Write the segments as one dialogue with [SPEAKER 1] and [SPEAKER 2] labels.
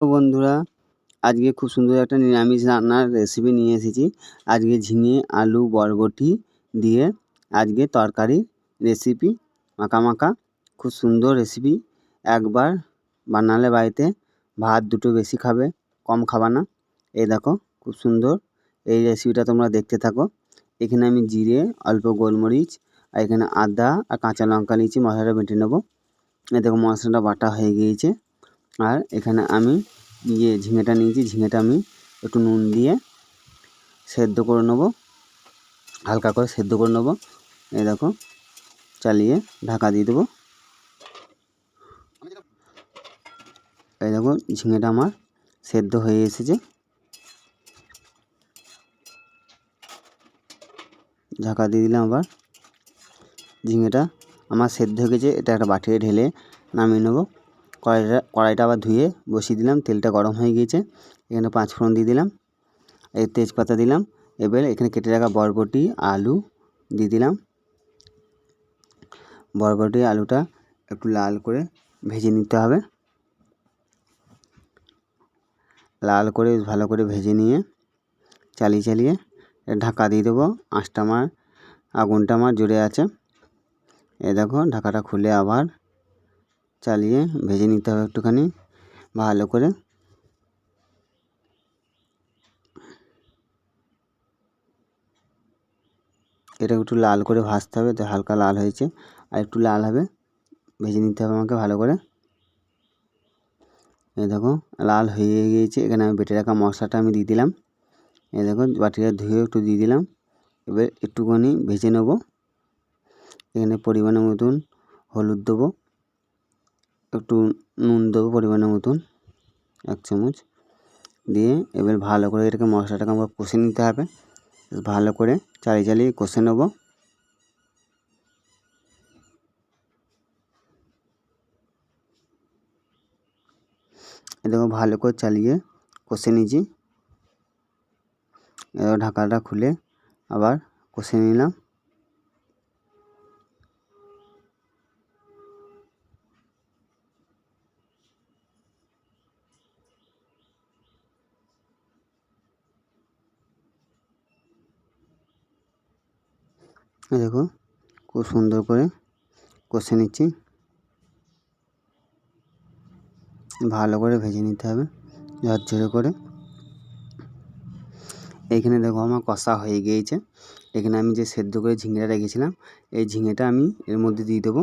[SPEAKER 1] বন্ধুরা, আজকে খুব সুন্দর একটা নিরামিষ রান্নার রেসিপি নিয়ে এসেছি। আজকে ঝিঙে, আলু, বরবটি দিয়ে আজকে তরকারি রেসিপি মাখা খুব সুন্দর রেসিপি একবার বানালে বাড়িতে ভাত দুটো বেশি খাবে, কম খাবা না। এই দেখো, খুব সুন্দর। এই রেসিপিটা তোমরা দেখতে থাকো। এখানে আমি জিরে, অল্প গোলমরিচ, আর এখানে আদা আর কাঁচা লঙ্কা নিয়েছি, মশলাটা বেটে নেব। এই দেখো, মশলাটা বাটা হয়ে গিয়েছে। আর এখানে আমি ইয়ে ঝিঙেটা নিয়েছি, ঝিঙেটা আমি একটু নুন দিয়ে সেদ্ধ করে নেব, হালকা করে সেদ্ধ করে নেব। এই দেখো, চালিয়ে ঢাকা দিয়ে দেবো। এই দেখো, ঝিঙেটা আমার সেদ্ধ হয়ে এসেছে। ঢাকা দিয়ে দিলাম আবার। ঝিঙেটা আমার সেদ্ধ হয়ে গেছে, এটা একটা বাটিতে ঢেলে নামিয়ে নেব। কড়াইটা কড়াইটা আবার ধুয়ে বসিয়ে দিলাম, তেলটা গরম হয়ে গিয়েছে। এখানে পাঁচ ফোড়ন দিয়ে দিলাম, এই তেজপাতা দিলাম, এবার এখানে কেটে রাখা বরবটি, আলু দিয়ে দিলাম। বরবটি, আলুটা একটু লাল করে ভেজে নিতে হবে। লাল করে, ভালো করে ভেজে নিয়ে চালিয়ে চালিয়ে ঢাকা দিয়ে দেবো। আঁচটা আমার, আগুনটা আমার জুড়ে আছে। এ দেখো, ঢাকাটা খুলে আবার চালিয়ে ভেজে নিতে হবে একটুখানি ভালো করে। এটা একটু লাল করে ভাজতে হবে, তো হালকা লাল হয়েছে। আর একটু লাল হবে, ভেজে নিতে হবে আমাকে ভালো করে। এই দেখো, লাল হয়ে গিয়েছে। এখানে আমি বেটে রাখা মশলাটা আমি দিয়ে দিলাম। এই দেখো, বাটিটা ধুয়ে একটু দিয়ে দিলাম। এবার একটুখানি ভেজে নেব। এখানে পরিমাণের মতন হলুদ দেবো। একটু নুন দেবো পরিমাণের মতন, এক চামচ। দিয়ে এবার ভালো করে এটাকে মশলাটাকে আমরা কষে নিতে হবে। ভালো করে চালিয়ে চালিয়ে কষে নেব। দেখো ভালো করে চালিয়ে কষে নিয়েছি। এবার ঢাকাটা খুলে আবার কষে নিলাম। দেখো, খুব সুন্দর করে কষে নিচ্ছি। ভালো করে ভেজে নিতে হবে, ঝরঝরে করে। এইখানে দেখো আমার কষা হয়ে গিয়েছে। এখানে আমি যে সেদ্ধ করে ঝিঙেটা রেখেছিলাম, এই ঝিঙেটা আমি এর মধ্যে দিয়ে দেবো।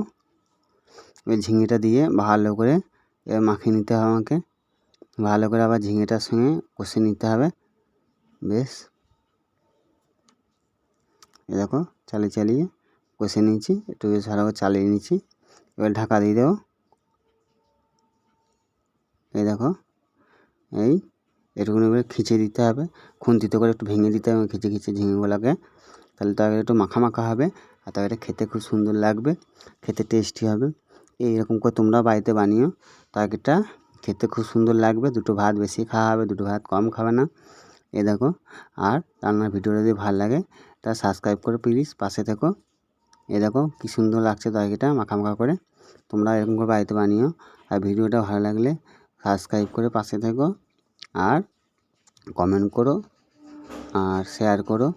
[SPEAKER 1] ওই ঝিঙেটা দিয়ে ভালো করে মাখিয়ে নিতে হবে আমাকে। ভালো করে আবার ঝিঙেটার সঙ্গে কষে নিতে হবে। বেশ। দেখো, চালিয়ে চালিয়ে কষে নিয়েছি, একটু বেশ ভালো করে চালিয়ে নিচ্ছি এবার ঢাকা দিয়ে দেবো। এই দেখো, এই এটুকুনি এবার খিচে দিতে হবে। খুন্তিতে করে একটু ভেঙে দিতে হবে, খিচে খিচে ঝিঙেগুলোকে। তাহলে তরকারি একটু মাখা মাখা হবে, আর তরকারিটা খেতে খুব সুন্দর লাগবে, খেতে টেস্টি হবে। এইরকম করে তোমরা বাড়িতে বানিও। তরকারিটা খেতে খুব সুন্দর লাগবে, দুটো ভাত বেশি খাওয়া হবে, দুটো ভাত কম খাবে না। এ দেখো, আর রান্নার ভিডিওটা যদি ভালো লাগে, তা সাবস্ক্রাইব করে প্লিজ পাশে থেকো। এ দেখো, কী সুন্দর লাগছে তরকারিটা মাখা মাখা করে। তোমরা এরকম করে বাড়িতে বানিও, আর ভিডিওটা ভালো লাগলে সাবস্ক্রাইব করে পাশে থেকো, আর কমেন্ট করো, আর শেয়ার করো,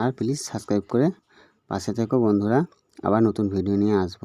[SPEAKER 1] আর প্লিজ সাবস্ক্রাইব করে পাশে থেকো বন্ধুরা। আবার নতুন ভিডিও নিয়ে আসব।